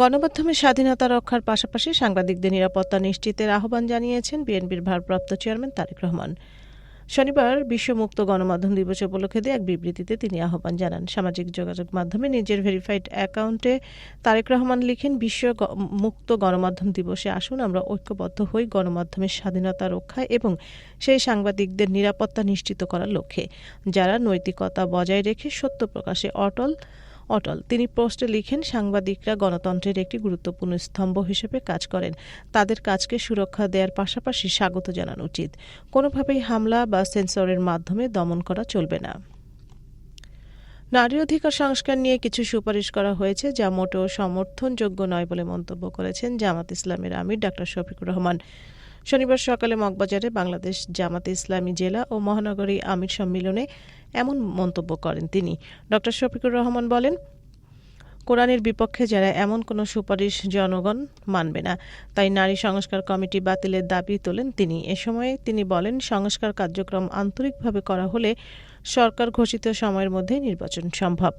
গণমাধ্যমের স্বাধীনতা রক্ষার পাশাপাশি সাংবাদিকদের নিরাপত্তা নিশ্চিতের আহ্বান জানিয়েছেন বিএনপির ভারপ্রাপ্ত চেয়ারম্যান তারেক রহমান। শনিবার বিশ্ব মুক্ত গণমাধ্যম দিবস উপলক্ষে এক বিবৃতিতে তিনি আহ্বান জানান। সামাজিক যোগাযোগ মাধ্যমে নিজের ভেরিফাইড অ্যাকাউন্টে তারেক রহমান লিখেন, বিশ্ব মুক্ত গণমাধ্যম দিবসে আসুন, আমরা ঐক্যবদ্ধ হই গণমাধ্যমের স্বাধীনতা রক্ষায় এবং সেই সাংবাদিকদের নিরাপত্তা নিশ্চিত করার লক্ষ্যে। যারা নৈতিকতা বজায় রেখে সত্য প্রকাশে অটল অটল। তিনি পোস্টে লিখেন, সাংবাদিকরা গণতন্ত্রের একটি গুরুত্বপূর্ণ স্তম্ভ হিসেবে কাজ করেন। তাদের কাজকে সুরক্ষা দেওয়ার পাশাপাশি স্বাগত জানানো উচিত। কোনোভাবেই হামলা বা সেন্সরের মাধ্যমে দমন করা চলবে না। নারী অধিকার সংস্কার নিয়ে কিছু সুপারিশ করা হয়েছে, যা মোটেও সমর্থনযোগ্য নয় বলে মন্তব্য করেছেন জামাত ইসলামের আমির ডাক্তার শফিকুর রহমান। শনিবার সকালে মগবাজারে বাংলাদেশ জামাতে ইসলামী জেলা ও মহানগরী আমির সম্মেলনে এমন মন্তব্য করেন তিনি। ডক্টর শফিকুর রহমান বলেন, কোরআনের বিপক্ষে যারা এমন কোনো সুপারিশ জনগণ মানবে না, তাই নারী সংস্কার কমিটি বাতিলের দাবি তোলেন তিনি। এ সময়ে তিনি বলেন, সংস্কার কার্যক্রম আন্তরিকভাবে করা হলে সরকার ঘোষিত সময়ের মধ্যে নির্বাচন সম্ভব।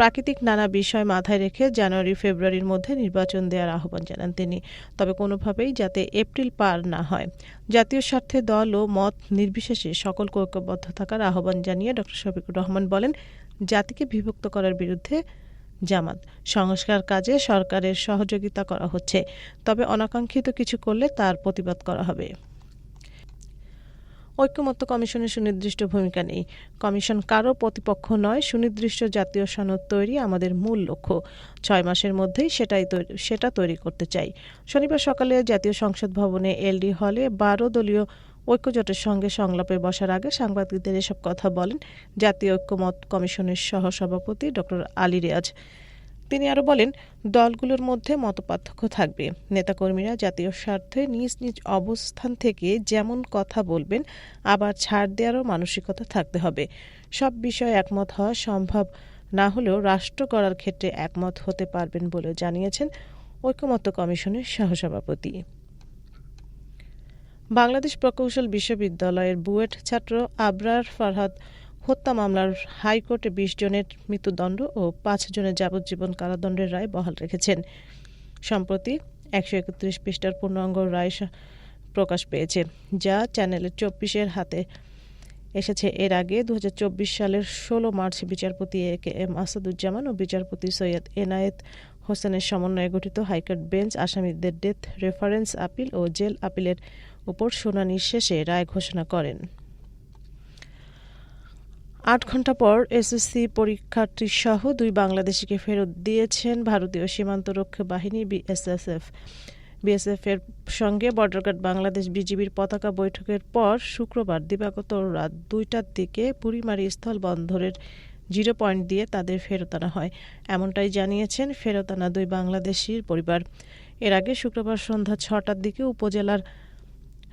প্রাকৃতিক নানা বিষয় মাথায় রেখে জানুয়ারি, ফেব্রুয়ারির মধ্যে নির্বাচন দেওয়ার আহ্বান জানান তিনি। তবে কোনোভাবেই যাতে এপ্রিল পার না হয়। জাতীয় স্বার্থে দল ও মত নির্বিশেষে সকলকে ঐক্যবদ্ধ থাকার আহ্বান জানিয়ে ড শফিকুর রহমান বলেন, জাতিকে বিভক্ত করার বিরুদ্ধে জামাত, সংস্কার কাজে সরকারের সহযোগিতা করা হচ্ছে। তবে অনাকাঙ্ক্ষিত কিছু করলে তার প্রতিবাদ করা হবে। ঐক্যমত্য কমিশনের সুনির্দিষ্ট ভূমিকা নেই। কমিশন কারও প্রতিপক্ষ নয়, সুনির্দিষ্ট জাতীয় সনদ তৈরি আমাদের মূল লক্ষ্য। ছয় মাসের মধ্যেই সেটাই সেটা তৈরি করতে চাই। শনিবার সকালে জাতীয় সংসদ ভবনে এলডি হলে বারো দলীয় ঐক্যজোটের সঙ্গে সংলাপে বসার আগে সাংবাদিকদের এসব কথা বলেন জাতীয় ঐক্যমত কমিশনের সহসভাপতি ডক্টর আলী রিয়াজ। তিনি আরও বলেন, দলগুলোর মধ্যে মতপার্থক্য থাকবে। নেতাকর্মীরা জাতীয় স্বার্থে নিজ নিজ অবস্থান থেকে যেমন কথা বলবেন, আবার ছাড় দেওয়ারও মানসিকতা থাকতে হবে। সব বিষয়ে একমত হওয়া সম্ভব না হলেও রাষ্ট্র গড়ার ক্ষেত্রে একমত হতে পারবেন বলে জানিয়েছেন ঐক্যমত্য কমিশনের সহসভাপতি। বাংলাদেশ প্রকৌশল বিশ্ববিদ্যালয়ের বুয়েট ছাত্র আবরার ফারহাদ হত্যা মামলার হাইকোর্টে বিশ জনের মৃত্যুদণ্ড ও পাঁচ জনের যাবজ্জীবন কারাদণ্ডের রায় বহাল রেখেছেন। সম্প্রতি একশো একত্রিশ পৃষ্ঠার পূর্ণাঙ্গ রায় প্রকাশ পেয়েছে, যা চ্যানেলের চব্বিশের হাতে এসেছে। এর আগে দু হাজার চব্বিশ সালের ষোলো মার্চ বিচারপতি এ কে এম আসাদুজ্জামান ও বিচারপতি সৈয়দ এনায়েত হোসেনের সমন্বয়ে গঠিত হাইকোর্ট বেঞ্চ আসামিদের ডেথ রেফারেন্স আপিল ও জেল আপিলের উপর শুনানি শেষে রায় ঘোষণা করেন। আট ঘণ্টা পর এসএসসি পরীক্ষার্থী সহ দুই বাংলাদেশিকে ফেরত দিয়েছেন ভারতীয় সীমান্তরক্ষী বাহিনী বিএসএফ বিএসএফ এর সঙ্গে বর্ডার গার্ড বাংলাদেশ বিজিবির পতাকা বৈঠকের পর শুক্রবার দিবাগত রাত দুইটার দিকে বুড়িমারি স্থলবন্দরের জিরো পয়েন্ট দিয়ে তাদের ফেরত আনা হয়। এমনটাই জানিয়েছেন ফেরত আনা দুই বাংলাদেশির পরিবার। এর আগে শুক্রবার সন্ধ্যা ছটার দিকে উপজেলার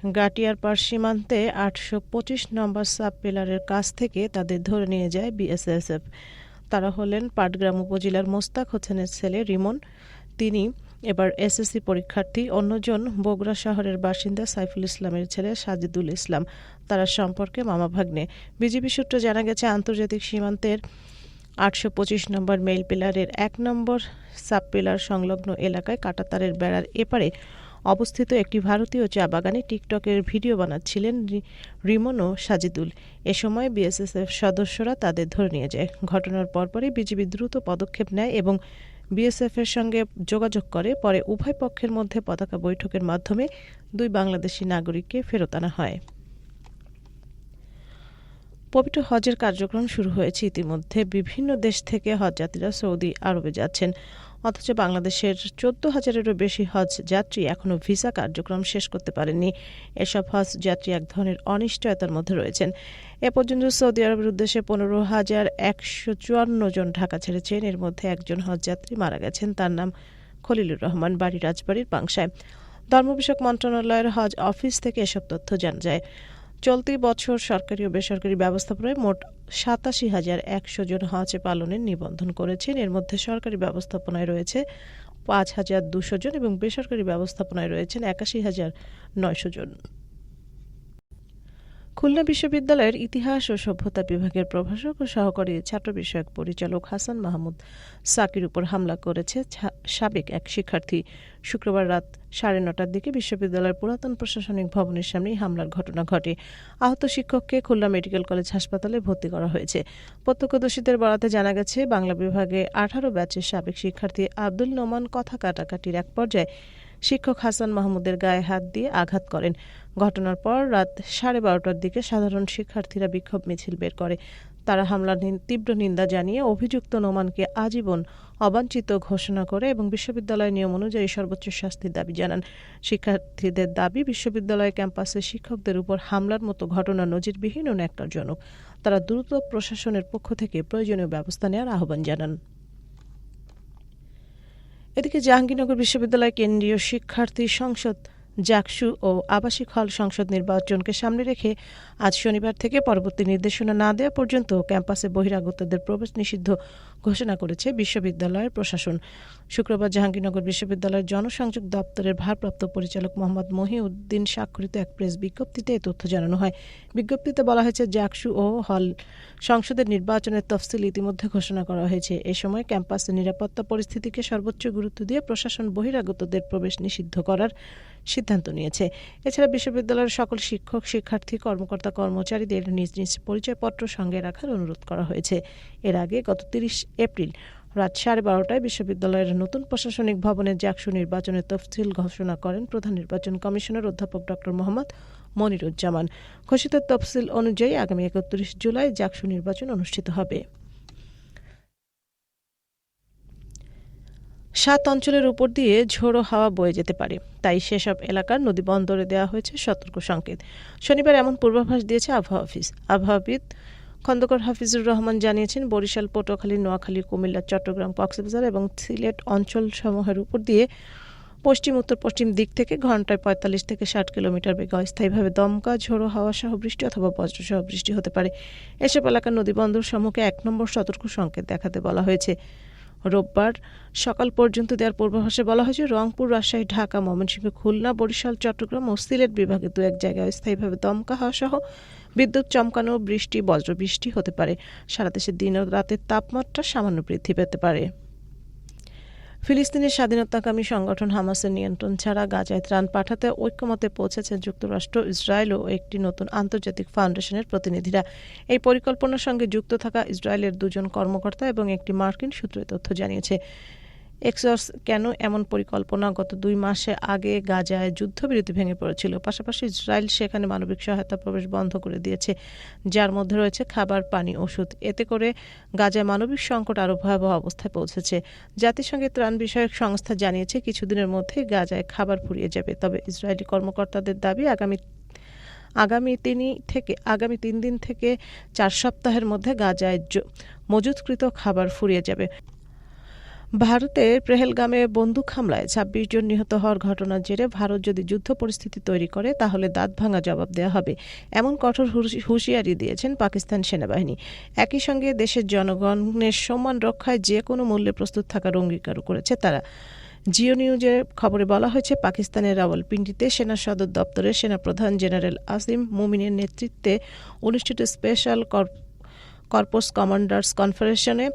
গাটিয়ারপাড় সীমান্তে আটশো পঁচিশ নম্বর সাব পিলারের কাছ থেকে তাদের ধরে নিয়ে যায় বিএসএসএফ। তারা হলেন পাটগ্রাম উপজেলার মোস্তাক হোসেনের ছেলে রিমন। তিনি এবার এসএসসি পরীক্ষার্থী, অন্যজন বগুড়া শহরের বাসিন্দা সাইফুল ইসলামের ছেলে সাজিদুল ইসলাম। তারা সম্পর্কে মামা ভাগ্নে। বিজিবি সূত্রে জানা গেছে, আন্তর্জাতিক সীমান্তের আটশো পঁচিশ নম্বর মেইল পিলারের এক নম্বর সাব পিলার সংলগ্ন এলাকায় কাটাতারের বেড়ার এপারে অবস্থিত একটি ভারতীয় চা বাগানে টিকটকের ভিডিও বানাচ্ছিলেন রিমন ও সাজিদুল। এ সময় বিএসএসএফ সদস্যরা তাদের ধরে নিয়ে যায়। ঘটনার পরপরই বিজিবি দ্রুত পদক্ষেপ নেয় এবং বিএসএফ এর সঙ্গে যোগাযোগ করে পরে উভয় পক্ষের মধ্যে পতাকা বৈঠকের মাধ্যমে দুই বাংলাদেশি নাগরিককে ফেরত আনা হয়। পবিত্র হজের কার্যক্রম শুরু হয়েছে ইতিমধ্যে। বিভিন্ন দেশ থেকে হজযাত্রীরা সৌদি আরবে যাচ্ছেন। অথচ বাংলাদেশের চোদ্দ হাজারেরও বেশি হজ যাত্রী এখনও ভিসা কার্যক্রম শেষ করতে পারেননি। এসব হজ যাত্রী এক ধরনের অনিশ্চয়তার মধ্যে রয়েছেন। এ পর্যন্ত সৌদি আরবের উদ্দেশ্যে পনেরো হাজার একশো চুয়ান্ন জন ঢাকা ছেড়েছেন। এর মধ্যে একজন হজযাত্রী মারা গেছেন, তার নাম খলিলুর রহমান, বাড়ি রাজবাড়ির পাংশায় ধর্ম বিষয়ক মন্ত্রণালয়ের হজ অফিস থেকে এসব তথ্য জানা যায়। চলতি বছর সরকারি ও বেসরকারি ব্যবস্থাপনায় মোট সাতাশি হাজার একশো জন হজ পালনের নিবন্ধন করেছেন। এর মধ্যে সরকারি ব্যবস্থাপনায় রয়েছে পাঁচ হাজার দুশো জন এবং বেসরকারি ব্যবস্থাপনায় রয়েছেন একাশি হাজার নয়শো জন। খুলনা বিশ্ববিদ্যালয়ের ইতিহাস ও সভ্যতা বিভাগের প্রভাষক ও সহকারী ছাত্র বিষয়ক পরিচালক হাসান মাহমুদ সাকির উপর হামলা করেছে সাবেক এক শিক্ষার্থী। শুক্রবার রাত সাড়ে নটার দিকে বিশ্ববিদ্যালয়ের পুরাতন প্রশাসনিক ভবনের সামনেই হামলার ঘটনা ঘটে। আহত শিক্ষককে খুলনা মেডিকেল কলেজ হাসপাতালে ভর্তি করা হয়েছে। প্রত্যক্ষদর্শীদের বরাতে জানা গেছে, বাংলা বিভাগে আঠারো ব্যাচের সাবেক শিক্ষার্থী আব্দুল নোমান কথা কাটাকাটির এক পর্যায়ে শিক্ষক হাসান মাহমুদের গায়ে হাত দিয়ে আঘাত করেন। ঘটনার পর রাত সাড়ে বারোটার দিকে সাধারণ শিক্ষার্থীরা বিক্ষোভ মিছিল বের করে। তারা হামলার তীব্র নিন্দা জানিয়ে অভিযুক্ত নোমানকে আজীবন অবাঞ্ছিত ঘোষণা করে এবং বিশ্ববিদ্যালয় নিয়ম অনুযায়ী সর্বোচ্চ শাস্তির দাবি জানান। শিক্ষার্থীদের দাবি, বিশ্ববিদ্যালয় ক্যাম্পাসে শিক্ষকদের উপর হামলার মতো ঘটনা নজিরবিহীন ও ন্যাক্কারজনক। তারা দ্রুত প্রশাসনের পক্ষ থেকে প্রয়োজনীয় ব্যবস্থা নেওয়ার আহ্বান জানান। এদিকে জাহাঙ্গীরনগর বিশ্ববিদ্যালয় কেন্দ্রীয় শিক্ষার্থী সংসদ জাকসু ও আবাসিক হল সংসদ নির্বাচনকে সামনে রেখে আজ শনিবার থেকে পরবর্তী নির্দেশনা না দেওয়া পর্যন্ত ক্যাম্পাসে বহিরাগতদের প্রবেশ নিষিদ্ধ ঘোষণা করেছে বিশ্ববিদ্যালয়ের প্রশাসন। শুক্রবার জাহাঙ্গীরনগর বিশ্ববিদ্যালয়ের জনসংযোগ দপ্তরের ভারপ্রাপ্ত পরিচালক মোহাম্মদ মহিউদ্দিন স্বাক্ষরিত এক প্রেস বিজ্ঞপ্তিতে এ তথ্য জানানো হয়। বিজ্ঞপ্তিতে বলা হয়েছে, জাকসু ও হল সংসদের নির্বাচনের তফসিল ইতিমধ্যে ঘোষণা করা হয়েছে। এ সময় ক্যাম্পাসের নিরাপত্তা পরিস্থিতিকে সর্বোচ্চ গুরুত্ব দিয়ে প্রশাসন বহিরাগতদের প্রবেশ নিষিদ্ধ করার সিদ্ধান্ত নিয়েছে। এছাড়া বিশ্ববিদ্যালয়ের সকল শিক্ষক, শিক্ষার্থী, কর্মকর্তা, কর্মচারীদের নিজ নিজ পরিচয়পত্র সঙ্গে রাখার অনুরোধ করা হয়েছে। এর আগে গত তিরিশ এপ্রিল রাত সাড়ে বারোটায় বিশ্ববিদ্যালয়ের নতুন প্রশাসনিক ভবনের জাকসু নির্বাচনের তফসিল ঘোষণা করেন প্রধান নির্বাচন কমিশনার অধ্যাপক ড. মোহাম্মদ মনিরুজ্জামান। ঘোষিত তফসিল অনুযায়ী আগামী একত্রিশ জুলাই জাকসু নির্বাচন অনুষ্ঠিত হবে। সাত অঞ্চলের উপর দিয়ে ঝোড়ো হাওয়া বয়ে যেতে পারে। তাই সেসব এলাকার নদী বন্দরে দেওয়া হয়েছে সতর্ক সংকেত। শনিবার এমন পূর্বাভাস দিয়েছে আবহাওয়া অফিস। আবহাওয়াবিদ খন্দকার হাফিজুর রহমান জানিয়েছেন, বরিশাল, পটুয়াখালী, নোয়াখালী, কুমিল্লা, চট্টগ্রাম, কক্সবাজার এবং সিলেট অঞ্চলসমূহের উপর দিয়ে পশ্চিম, উত্তর, পশ্চিম দিক থেকে ঘন্টায় পঁয়তাল্লিশ থেকে ষাট কিলোমিটার বেগে অস্থায়ীভাবে দমকা, ঝোড়ো হাওয়া সহ বৃষ্টি অথবা বজ্রসহ বৃষ্টি হতে পারে। এসব এলাকার নদীবন্দর সমূহকে এক নম্বর সতর্ক সংকেত দেখাতে বলা হয়েছে। রোববার সকাল পর্যন্ত দেওয়ার পূর্বাভাসে বলা হয়েছে রংপুর, রাজশাহী, ঢাকা, ময়মনসিংহ, খুলনা, বরিশাল, চট্টগ্রাম ও সিলেট বিভাগে দু এক জায়গায় স্থায়ীভাবে দমকা হওয়া সহ বিদ্যুৎ চমকানো, বৃষ্টি, বজ্রবৃষ্টি হতে পারে। সারা দেশে দিন ও রাতের তাপমাত্রা সামান্য বৃদ্ধি পেতে পারে। ফিলিস্তিনের স্বাধীনতাকামী সংগঠন হামাসের নিয়ন্ত্রণ ছাড়া গাজায় ত্রাণ পাঠাতে ঐক্যমতে পৌঁছেছে যুক্তরাষ্ট্র, ইসরায়েল ও একটি নতুন আন্তর্জাতিক ফাউন্ডেশনের প্রতিনিধিরা। এই পরিকল্পনার সঙ্গে যুক্ত থাকা ইসরায়েলের দুজন কর্মকর্তা এবং একটি মার্কিন সূত্রে তথ্য জানিয়েছে। এক্সর্স কেন এমন পরিকল্পনা গত দুই মাসে আগে গাজায় যুদ্ধবিরতি ভেঙে পড়েছিল? পাশাপাশি ইসরায়েল সেখানে মানবিক সহায়তা প্রবেশ বন্ধ করে দিয়েছে, যার মধ্যে রয়েছে খাবার, পানি, ওষুধ। এতে করে গাজায় মানবিক সংকট আরও ভয়াবহ অবস্থায় পৌঁছেছে। জাতিসংঘের ত্রাণ বিষয়ক সংস্থা জানিয়েছে, কিছুদিনের মধ্যে গাজায় খাবার ফুরিয়ে যাবে। তবে ইসরায়েলি কর্মকর্তাদের দাবি, আগামী আগামী তিনি থেকে, আগামী তিন দিন থেকে চার সপ্তাহের মধ্যে গাজায় মজুতকৃত খাবার ফুরিয়ে যাবে। ভারতের প্রেহেলগামে বন্দুক হামলায় ছাব্বিশ জন নিহত হওয়ার ঘটনার জেরে ভারত যদি যুদ্ধ পরিস্থিতি তৈরি করে, তাহলে দাঁত ভাঙা জবাব দেওয়া হবে। এমন কঠোর হুঁশিয়ারি দিয়েছেন পাকিস্তান সেনাবাহিনী। একই সঙ্গে দেশের জনগণের সম্মান রক্ষায় যে কোনো মূল্যে প্রস্তুত থাকার অঙ্গীকারও করেছে তারা। জিও নিউজের খবরে বলা হয়েছে, পাকিস্তানের রাওয়ালপিন্ডিতে সেনা সদর দপ্তরের সেনাপ্রধান জেনারেল আসিম মুমিনের নেতৃত্বে অনুষ্ঠিত স্পেশাল কর্পোস কমান্ডার্স কনফারেশনে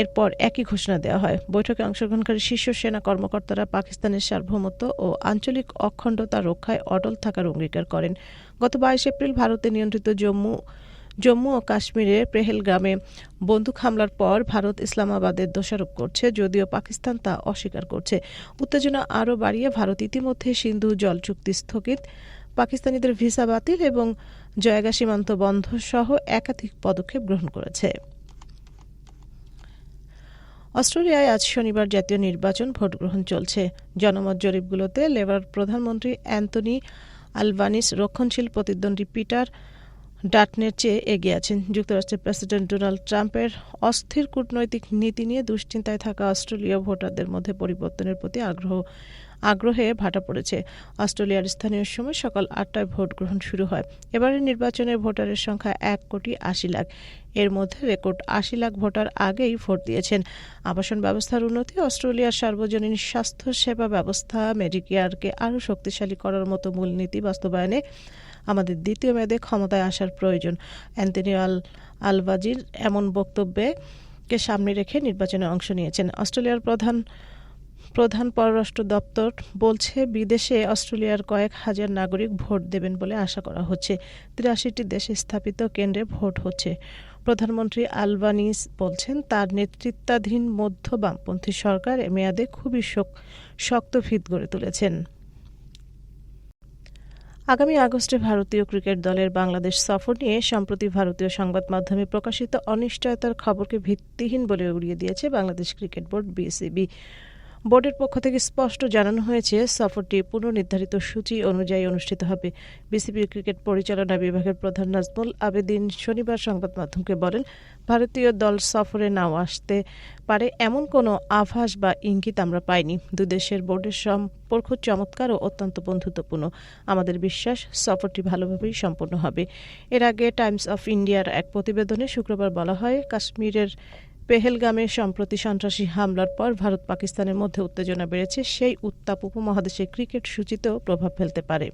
এরপর একই ঘোষণা দেওয়া হয়। বৈঠকে অংশগ্রহণকারী শীর্ষ সেনা কর্মকর্তারা পাকিস্তানের সার্বভৌমত্ব ও আঞ্চলিক অখণ্ডতা রক্ষায় অটল থাকার অঙ্গীকার করেন। গত বাইশ এপ্রিল ভারতে নিয়ন্ত্রিত জম্মু জম্মু ও কাশ্মীরের পেহেলগ্রামে বন্দুক হামলার পর ভারত ইসলামাবাদের দোষারোপ করছে, যদিও পাকিস্তান তা অস্বীকার করছে। উত্তেজনা আরও বাড়িয়ে ভারত ইতিমধ্যে সিন্ধু জল চুক্তি স্থগিত। পাকিস্তানিদের ভিসা বাতিল এবং জয়গা সীমান্ত বন্ধ সহ একাধিক পদক্ষেপ গ্রহণ করেছে। অস্ট্রেলিয়ায় আজ শনিবার জাতীয় নির্বাচন ভোট গ্রহণ চলছে। জনমত জরিপগুলোতে লেবার প্রধানমন্ত্রী অ্যান্থনি আলবানিস, রক্ষণশীল প্রতিদ্বন্দ্বী পিটার ডাটনের চেয়ে এগিয়ে আছেন। যুক্তরাষ্ট্রের প্রেসিডেন্ট ডোনাল্ড ট্রাম্পের অস্থির কূটনৈতিক নীতি নিয়ে দুশ্চিন্তায় থাকা অস্ট্রেলীয় ভোটারদের মধ্যে পরিবর্তনের প্রতি আগ্রহ আগ্রহে ভাটা পড়েছে। অস্ট্রেলিয়ার স্থানীয় সময় সকাল আটটায় ভোট গ্রহণ শুরু হয়। এবারের নির্বাচনের ভোটারের সংখ্যা এক কোটি আশি লাখ। এর মধ্যে রেকর্ড আশি লাখ ভোটার আগেই ভোট দিয়েছেন। আবাসন ব্যবস্থার উন্নতি, অস্ট্রেলিয়ার সার্বজনীন স্বাস্থ্য সেবা ব্যবস্থা, মেডিকেয়ারকে আরও শক্তিশালী করার মতো মূলনীতি বাস্তবায়নে আমাদের দ্বিতীয় মেয়াদে ক্ষমতায় আসার প্রয়োজন। অ্যান্টনিও আল আলবাজির এমন বক্তব্যে কে সামনে রেখে নির্বাচনে অংশ নিয়েছেন। অস্ট্রেলিয়ার প্রধান প্রধান পররাষ্ট্র দপ্তর বলছে, বিদেশে অস্ট্রেলিয়ার কয়েক হাজার নাগরিক ভোট দেবেন বলে আশা করা হচ্ছে। তিরাশিটি দেশে স্থাপিত কেন্দ্রে ভোট হচ্ছে। প্রধানমন্ত্রী আলবানিস বলছেন, তার নেতৃত্বাধীন মধ্য বামপন্থী সরকার এ মেয়াদে খুবই শক্ত ভিত গড়ে তুলেছেন। আগামী আগস্টে ভারতীয় ক্রিকেট দলের বাংলাদেশ সফর নিয়ে সম্প্রতি ভারতীয় সংবাদ মাধ্যমে প্রকাশিত অনিশ্চয়তার খবরকে ভিত্তিহীন বলে উড়িয়ে দিয়েছে বাংলাদেশ ক্রিকেট বোর্ড বিসিবি। বোর্ডের পক্ষ থেকে স্পষ্ট জানানো হয়েছে, সফরটি পুনর্নির্ধারিত সূচি অনুযায়ী অনুষ্ঠিত হবে। বিসিবির ক্রিকেট পরিচালনা বিভাগের প্রধান নাজমুল আবেদিন শনিবার সংবাদ মাধ্যমকে বলেন, ভারতীয় দল সফরে নাও আসতে পারে এমন কোনো আভাস বা ইঙ্গিত আমরা পাইনি। দুদেশের বোর্ডের সম্পর্ক চমৎকার ও অত্যন্ত বন্ধুত্বপূর্ণ। আমাদের বিশ্বাস, সফরটি ভালোভাবেই সম্পন্ন হবে। এর আগে টাইমস অফ ইন্ডিয়ার এক প্রতিবেদনে শুক্রবার বলা হয়, কাশ্মীরের পেহেলগামে সম্প্রতি সন্ত্রাসী হামলার পর ভারত পাকিস্তানের মধ্যে উত্তেজনা বেড়েছে। সেই উত্তাপ উপমহাদেশে ক্রিকেট সূচিতেও প্রভাব ফেলতে পারে।